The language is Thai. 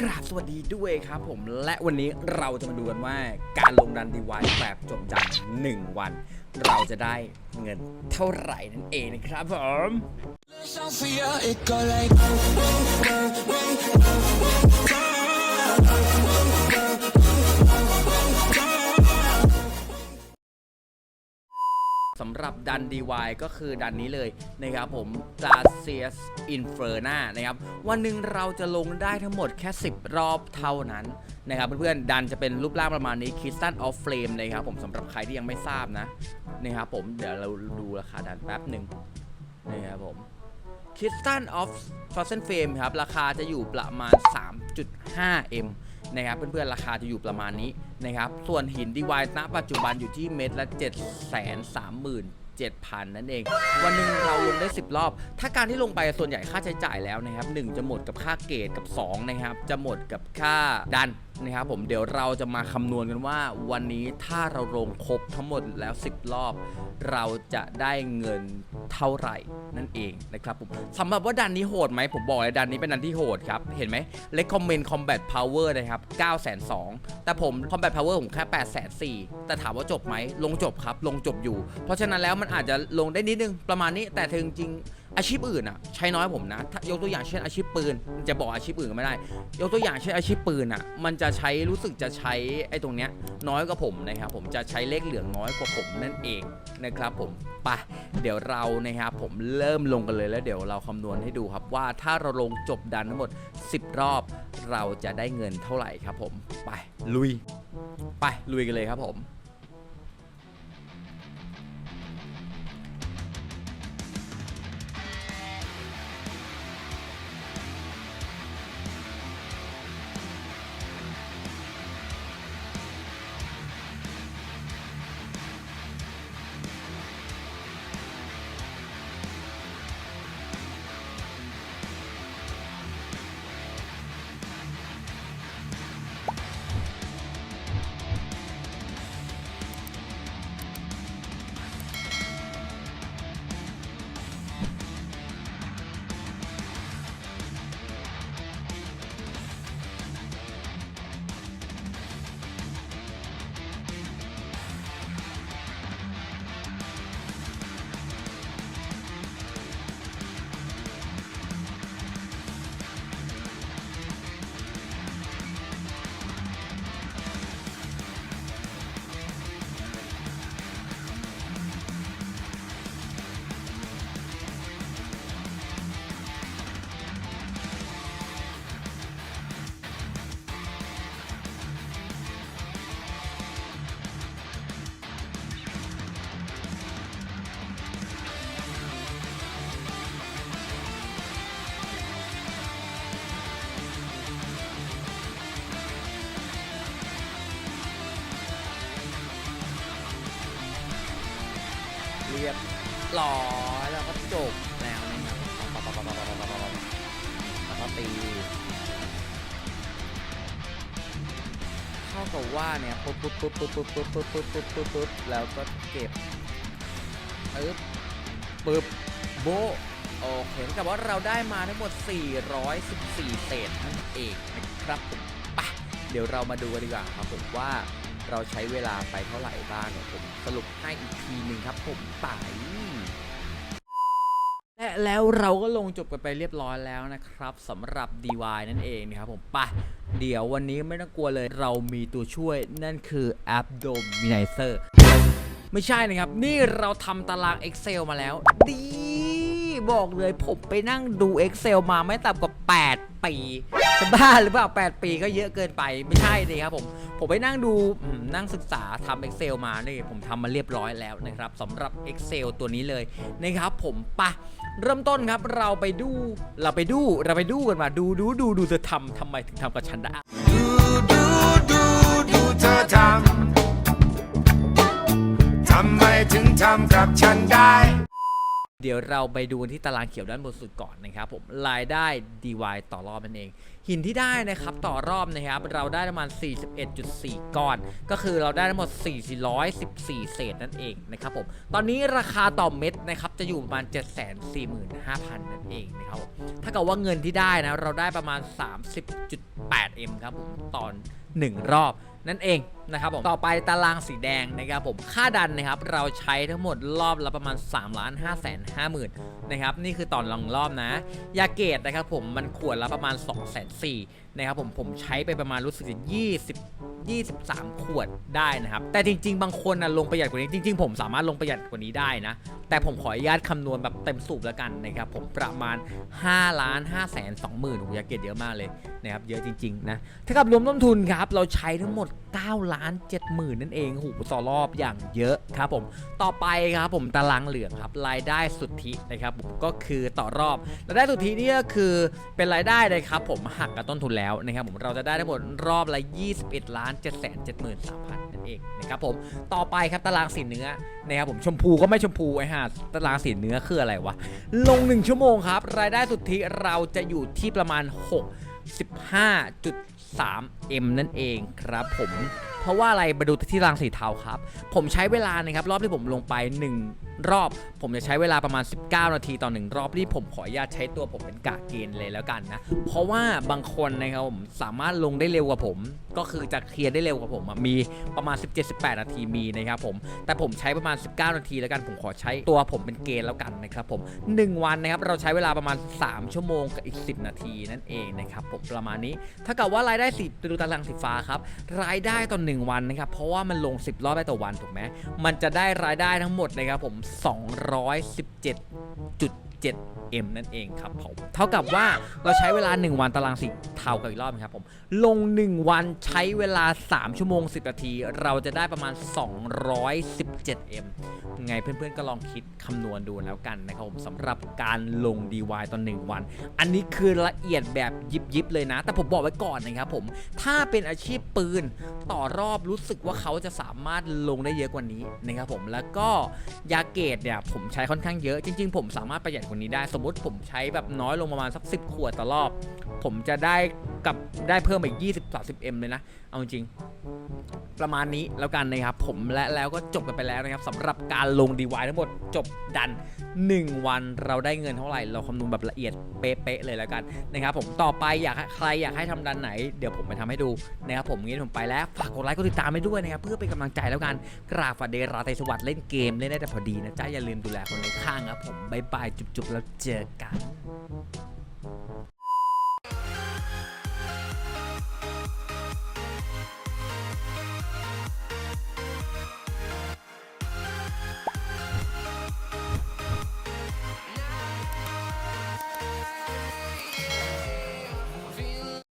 กราบสวัสดีด้วยครับผมและวันนี้เราจะมาดูกันว่าการลงดันดีวายแบบจบจัน1วัน เราจะได้เงินเท่าไหร่นั่นเองนะครับผม Sophia, it go like สำหรับดัน DY ก็คือดันนี้เลยนะครับผม g l a c i u s Inferna นะครับ วันหนึ่งเราจะลงได้ทั้งหมดแค่ 10 รอบเท่านั้นนะครับเพื่อนๆดันจะเป็นรูปร่างประมาณนี้ Crystal of Flame นะครับผมสำหรับใครที่ยังไม่ทราบนะนะครับผมเดี๋ยวเราดูราคาดันแป๊บหนึ่งนะครับผม Crystal of Frozen Flame ครับ ราคาจะอยู่ประมาณ 3.5M นะครับเพื่อนๆ ราคาจะอยู่ประมาณนี้นะครับ ส่วนหินดีวายณปัจจุบันอยู่ที่เม็ดละ 7 3 7 0 0 0 นั่นเอง วันหนึ่งเราลงได้ 10 รอบ ถ้าการที่ลงไปส่วนใหญ่ค่าใช้จ่ายแล้วนะครับ1จะหมดกับค่าเกตกับ2นะครับจะหมดกับค่าดัน นะครับผมเดี๋ยวเราจะมาคำนวณกันว่า วันนี้ถ้าเราลงครบทั้งหมดแล้ว 10 รอบ เราจะได้เงินเท่าไหร่นั่นเองนะครับผมสำหรับว่าดันนี้โหดไหมผมบอกเลยดันนี้เป็นดันที่โหดครับ เห็นไหม recommend combat power นะครับ9 2 0 0 0แต่ผม combat power ผมแค่8 4 0 0 0แต่ถามว่าจบไหมลงจบครับ ลงจบอยู่ เพราะฉะนั้นแล้วมันอาจจะลงได้นิดนึงประมาณนี้แต่ถึงจริง อาชีพอื่นอะใช้น้อยผมนะถ้ายกตัวอย่างเช่นอาชีพปืน จะบอกอาชีพอื่นก็ไม่ได้ ยกตัวอย่างเช่นอาชีพปืนอะมันจะใช้รู้สึกจะใช้ไอ้ตรงเนี้ยน้อยกว่าผมนะครับผมจะใช้เลขเหลืองน้อยกว่าผมนั่นเองนะครับผมไปเดี๋ยวเรานะครับผมเริ่มลงกันเลยแล้วเดี๋ยวเราคำนวณให้ดูครับว่าถ้าเราลงจบดันทั้งหมด 10 รอบ เราจะได้เงินเท่าไหร่ครับผมไปลุย ไปลุยกันเลยครับผม เรียบร้อยแล้วก็จบแล้วนะครับปั๊บปั๊บปั๊บปั๊บปั๊บปั๊บปั๊บแล้วก็ตีเท่ากับว่าเนี่ยปุ๊บปุ๊บปุ๊บปุ๊บปุ๊บปุ๊บปุ๊บปุ๊บปุ๊บปุ๊บปุ๊บแล้วก็เก็บปึ๊บปึ๊บโบโอเคเท่ากับว่าเราได้มาทั้งหมด 414เศษนั่นเองนะครับผมไปเดี๋ยวเรามาดูกันดีกว่าครับผมว่า เราใช้เวลาไปเท่าไหร่บ้างเนี่ยผมสรุปให้อีกทีหนึ่งครับผมไปและแล้วเราก็ลงจบกันไปเรียบร้อยแล้วนะครับสำหรับ DY นั่นเองนะครับผมไปเดี๋ยววันนี้ไม่ต้องกลัวเลยเรามีตัวช่วยนั่นคือ Abdominizer ไม่ใช่นะครับ นี่เราทำตาราง Excel มาแล้ว ดี บอกเลยผมไปนั่งดู Excel มาไม่ต่ำกว่า 8 ปีจะบ้าหรือเปล่า 8 ปีก็เยอะเกินไปไม่ใช่เลยครับผม ผมไปนั่งดูนั่งศึกษาทำ Excel มานี่ผมทำมาเรียบร้อยแล้วนะครับสำหรับ Excel ตัวนี้เลยนะครับผมปะเริ่มต้นครับเราไปดูเราไปดูเราไปดูกันมาดูดูดูดูจะทำทำไมถึงทำกับฉันได้ดูดูดูดูเธอทำทำไมถึงทำกับฉันได้ เดี๋ยวเราไปดูที่ตารางเขียวด้านบนสุดก่อนนะครับผมรายได้ DY ต่อรอบนั่นเอง หินที่ได้นะครับต่อรอบนะครับเราได้ประมาณ 41.4 ก้อน ก็คือเราได้ทั้งหมด 414 เศษนั่นเองนะครับผมตอนนี้ราคาต่อเม็ดนะครับจะอยู่ประมาณ 745,000 นั่นเองนะครับผมถ้าเกิดว่าเงินที่ได้นะเราได้ประมาณ 30.8M ครับผมตอน 1 รอบนั่นเองนะครับผมต่อไปตารางสีแดงนะครับผมค่าดันนะครับเราใช้ทั้งหมดรอบละประมาณ3ล้าน5แสน5หมื่นนะครับนี่คือตอนลองรอบนะ ยาเกตนะครับผมมันขวดละประมาณ2 4 0 0 0น นะครับผมผมใช้ไปประมาณรู้สึกจะ20 23 ขวดได้นะครับ แต่จริง ๆ บางคนนะลงประหยัดกว่านี้จริง ๆ ผมสามารถลงประหยัดกว่านี้ได้นะ แต่ผมขออนุญาตคำนวณแบบเต็มสูบแล้วกันนะครับผมประมาณ5ล้าน5แสน2หมื่นโอ้ยาเกตเยอะมากเลยนะครับเยอะจริง ๆ นะถ้ากับรวมต้นทุนครับเราใช้ทั้งหมด9ล้าน7หมื่นนั่นเองโอ้โหต่อรอบอย่างเยอะครับผมต่อไปครับผมตารางเหลืองครับรายได้สุทธินะครับผมก็คือต่อรอบรายได้สุทธินี่ก็คือเป็นรายได้นะครับผมหักกับต้นทุนแล้วนะครับผมเราจะได้ทั้งหมดรอบละ 21 ล้าน7 7 3 0 0 0นั่นเองนะครับผมต่อไปครับตารางสีเนื้อนะครับผมชมพูก็ไม่ชมพูไอ้ห่าตารางสีเนื้อคืออะไรวะ ลง 1 ชั่วโมงครับ รายได้สุทธิเราจะอยู่ที่ประมาณ 6 3M นั่นเองครับผมเพราะว่าอะไรมาดูที่รางสีเทาครับ ผมใช้เวลานะครับรอบที่ผมลงไป 1 รอบ ผมจะใช้เวลาประมาณ 19 นาทีต่อ 1 รอบที่ผมขออนุญาตใช้ตัวผมเป็นกะเกณฑ์เลยแล้วกันนะ เพราะว่าบางคนนะครับผมสามารถลงได้เร็วกว่าผม ก็คือจะเคลียร์ได้เร็วกว่าผมมีประมาณ 17-18 นาทีมีนะครับผมแต่ผมใช้ประมาณ 19 นาทีแล้วกันผมขอใช้ตัวผมเป็นเกณฑ์แล้วกันนะครับผม 1 วันนะครับเราใช้เวลาประมาณ 3 ชั่วโมงกับอีก 10 นาทีนั่นเองนะครับผมประมาณนี้ถ้าเกิดว่ารายได้สิไปดูตารางสีฟ้าครับ รายได้ต่อ1วันนะครับ เพราะว่ามันลง 10 รอบได้ต่อวันถูกไหมมันจะได้รายได้ทั้งหมดนะครับผม 217.7 7m นั่นเองครับผมเท่ากับว่าเราใช้เวลา 1 วันตารางสีเทากับอีกรอบนะครับผมลง 1 วันใช้เวลา 3 ชั่วโมง 10 นาที เราจะได้ประมาณ 217M ไงเพื่อนๆก็ลองคิดคำนวณดูแล้วกันนะครับผมสำหรับการลง DY ตอน 1 วัน อันนี้คือละเอียดแบบยิบๆเลยนะ แต่ผมบอกไว้ก่อนนะครับผมถ้าเป็นอาชีพปืนต่อรอบรู้สึกว่าเขาจะสามารถลงได้เยอะกว่านี้นะครับผมแล้วก็ยาเกตเนี่ยผมใช้ค่อนข้างเยอะจริง ๆ ผมสามารถประหยัดกว่านี้ได้สมมติผมใช้แบบน้อยลงประมาณสัก 10 ขวดต่อรอบ ผมจะได้กับได้เพิ่มอีก 20-30M เลยนะ เอาจริง ประมาณนี้แล้วกันนะครับผมและแล้วก็จบกันไปแล้วนะครับสำหรับการลง DY ทั้งหมดจบดัน 1 วันเราได้เงินเท่าไหร่เราคำนวณแบบละเอียดเป๊ะๆเลยแล้วกันนะครับผมต่อไปอยากใครอยากให้ทำดันไหนเดี๋ยวผมไปทำให้ดูนะครับผมงี้ผมไปแล้วฝากกดไลค์กดติดตามไปด้วยนะครับเพื่อเป็นกำลังใจแล้วกันกราบฝันเดราไตสวัสดิ์เล่นเกมเล่นได้แต่พอดีนะจ๊ะอย่าลืมดูแลคนในข้างครับผมบายบายจุ๊บๆแล้วเจอกัน